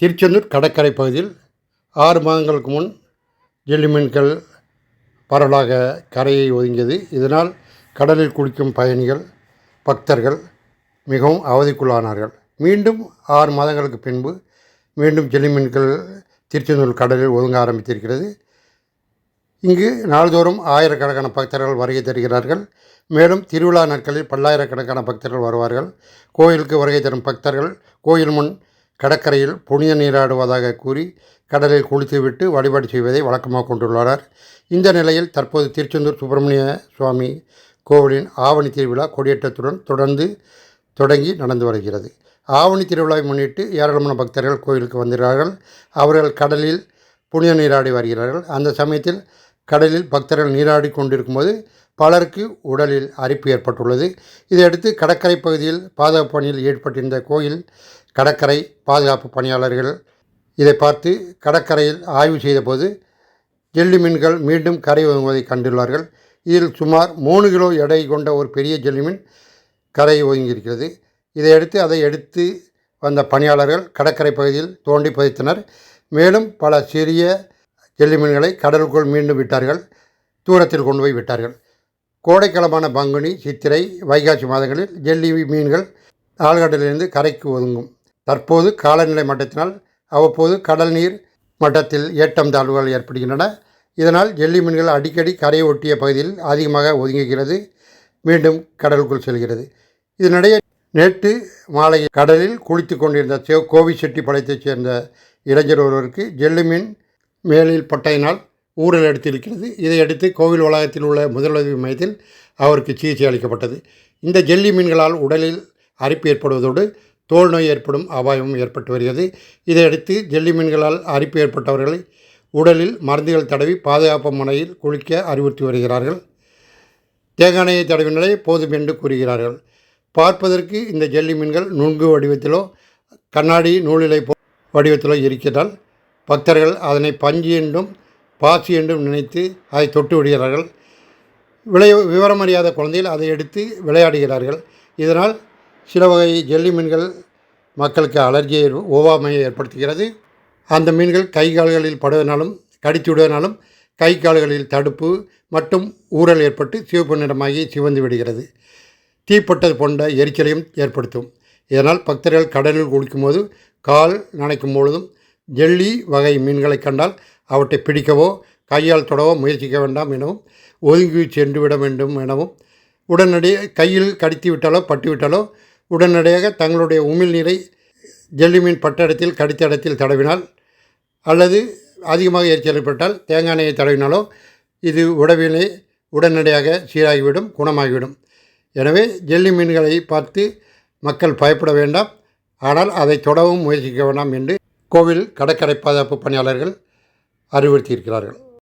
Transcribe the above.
திருச்செந்தூர் கடற்கரை பகுதியில் ஆறு மாதங்களுக்கு முன் ஜெல்லி மீன்கள் பரவலாக கரையை ஒதுங்கியது. இதனால் கடலில் குளிக்கும் பயணிகள் பக்தர்கள் மிகவும் அவதிக்குள்ளானார்கள். மீண்டும் ஆறு மாதங்களுக்கு பின்பு மீண்டும் ஜெல்லி மீன்கள் திருச்செந்தூர் கடலில் ஒதுங்க ஆரம்பித்திருக்கிறது. இங்கு நாள்தோறும் ஆயிரக்கணக்கான பக்தர்கள் வருகை தருகிறார்கள். மேலும் திருவிழா நாட்களில் பல்லாயிரக்கணக்கான பக்தர்கள் வருவார்கள். கோயிலுக்கு வருகை தரும் பக்தர்கள் கோயில் முன் கடற்கரையில் புனித நீராடுவதாக கூறி கடலில் குளித்துவிட்டு வழிபாடு செய்வதை வழக்கமாக கொண்டுள்ளனர் இந்த நிலையில் தற்போது திருச்செந்தூர் சுப்பிரமணிய சுவாமி கோவிலின் ஆவணி திருவிழா கொடியேற்றத்துடன் தொடர்ந்து தொடங்கி நடந்து வருகிறது. ஆவணி திருவிழாவை முன்னிட்டு ஏராளமான பக்தர்கள் கோயிலுக்கு வந்துள்ளார்கள் அவர்கள் கடலில் புனித நீராடி வருகிறார்கள். அந்த சமயத்தில் கடலில் பக்தர்கள் நீராடி கொண்டிருக்கும்போது பலருக்கு உடலில் அரிப்பு ஏற்பட்டுள்ளது. இதையடுத்து கடற்கரை பகுதியில் பாதுகாப்பு பணியில் ஈடுபட்டிருந்த கோயில் கடற்கரை பாதுகாப்பு பணியாளர்கள் இதை பார்த்து கடற்கரையில் ஆய்வு செய்தபோது ஜெல்லி மீன்கள் மீண்டும் கரை ஒதுங்குவதை கண்டுள்ளார்கள். இதில் சுமார் மூணு கிலோ எடை கொண்ட ஒரு பெரிய ஜெல்லி மீன் கரை ஒதுங்கியிருக்கிறது இதையடுத்து அதை எடுத்து வந்த பணியாளர்கள் கடற்கரை பகுதியில் தோண்டி பதித்தனர். மேலும் பல சிறிய ஜெல்லி மீன்களை கடலுக்குள் மீண்டும் விட்டார்கள். தூரத்தில் கொண்டு போய் விட்டார்கள். கோடைக்காலமான பங்குனி சித்திரை வைகாசி மாதங்களில் ஜெல்லி மீன்கள் ஆழ்கடலிலிருந்து கரைக்கு ஒதுங்கும். தற்போது காலநிலை மட்டத்தினால் அவ்வப்போது கடல் நீர் மட்டத்தில் ஏற்றம் தாழ்வுகள் ஏற்படுகின்றன. இதனால் ஜெல்லி மீன்கள் அடிக்கடி கரையை ஒட்டிய பகுதியில் அதிகமாக ஒதுங்குகிறது. மீண்டும் கடலுக்குள் செல்கிறது. இதனிடையே நேற்று மாலை கடலில் குளித்து கொண்டிருந்த கோவிச்செட்டி கோவிச்செட்டிப்பாளையத்தைச் சேர்ந்த இளைஞர் ஒருவருக்கு ஜெல்லி மீன் மேலில் பட்டையினால் ஊழல் எடுத்திருக்கிறது. இதையடுத்து கோவில் வளாகத்தில் உள்ள முதலுதவி மையத்தில் அவருக்கு சிகிச்சை அளிக்கப்பட்டது. இந்த ஜெல்லி மீன்களால் உடலில் அரிப்பு ஏற்படுவதோடு தோல் நோய் ஏற்படும் அபாயமும் ஏற்பட்டு வருகிறது. இதையடுத்து ஜெல்லி மீன்களால் அரிப்பு ஏற்பட்டவர்களை உடலில் மருந்துகள் தடவி பாதுகாப்பு முனையில் குளிக்க அறிவுறுத்தி வருகிறார்கள். தேங்காய் எண்ணெயை தடவினாலே போதும் என்று கூறுகிறார்கள். பார்ப்பதற்கு இந்த ஜெல்லி மீன்கள் நுண்கு வடிவத்திலோ கண்ணாடி நூலிலை போ வடிவத்திலோ இருக்கிறதால் பக்தர்கள் அதனை பஞ்சு என்றும் பாசி என்றும் நினைத்து அதை தொட்டு விடுகிறார்கள். விளைய விவரம் அறியாத குழந்தைகள் அதை எடுத்து விளையாடுகிறார்கள். இதனால் சில வகை ஜெல்லி மீன்கள் மக்களுக்கு அலர்ஜியை ஒவ்வாமையை ஏற்படுத்துகிறது. அந்த மீன்கள் கை கால்களில் படுவதனாலும் கடித்து விடுவதனாலும் கை கால்களில் தடுப்பு மற்றும் ஊறல் ஏற்பட்டு சிவப்பு நிறமாகி சிவந்து விடுகிறது. தீப்பட்டது போன்ற எரிச்சலையும் ஏற்படுத்தும். இதனால் பக்தர்கள் கடலில் குளிக்கும் போது கால் நனைக்கும் பொழுதும் ஜெல்லி வகை மீன்களை கண்டால் அவற்றை பிடிக்கவோ கையால் தொடவோ முயற்சிக்க வேண்டாம் எனவும் ஒதுங்கி சென்று விட வேண்டும் எனவும் உடனடியாக கையில் கடித்து விட்டாலோ பட்டுவிட்டாலோ உடனடியாக தங்களுடைய உமிழ் நீரை ஜெல்லி மீன் பட்ட இடத்தில் கடித்த இடத்தில் தடவினால் அல்லது அதிகமாக எரிச்சல் ஏற்பட்டால் தேங்காய் எண்ணெயை தடவினாலோ இது உடவினை உடனடியாக சீராகிவிடும் குணமாகிவிடும். எனவே ஜெல்லி மீன்களை பார்த்து மக்கள் பயப்பட வேண்டாம். ஆனால் அதை தொடவும் முயற்சிக்க வேண்டாம் என்று கோவில் கடற்கரை பாதுகாப்பு பணியாளர்கள் அறிவுறுத்தியிருக்கிறார்கள்.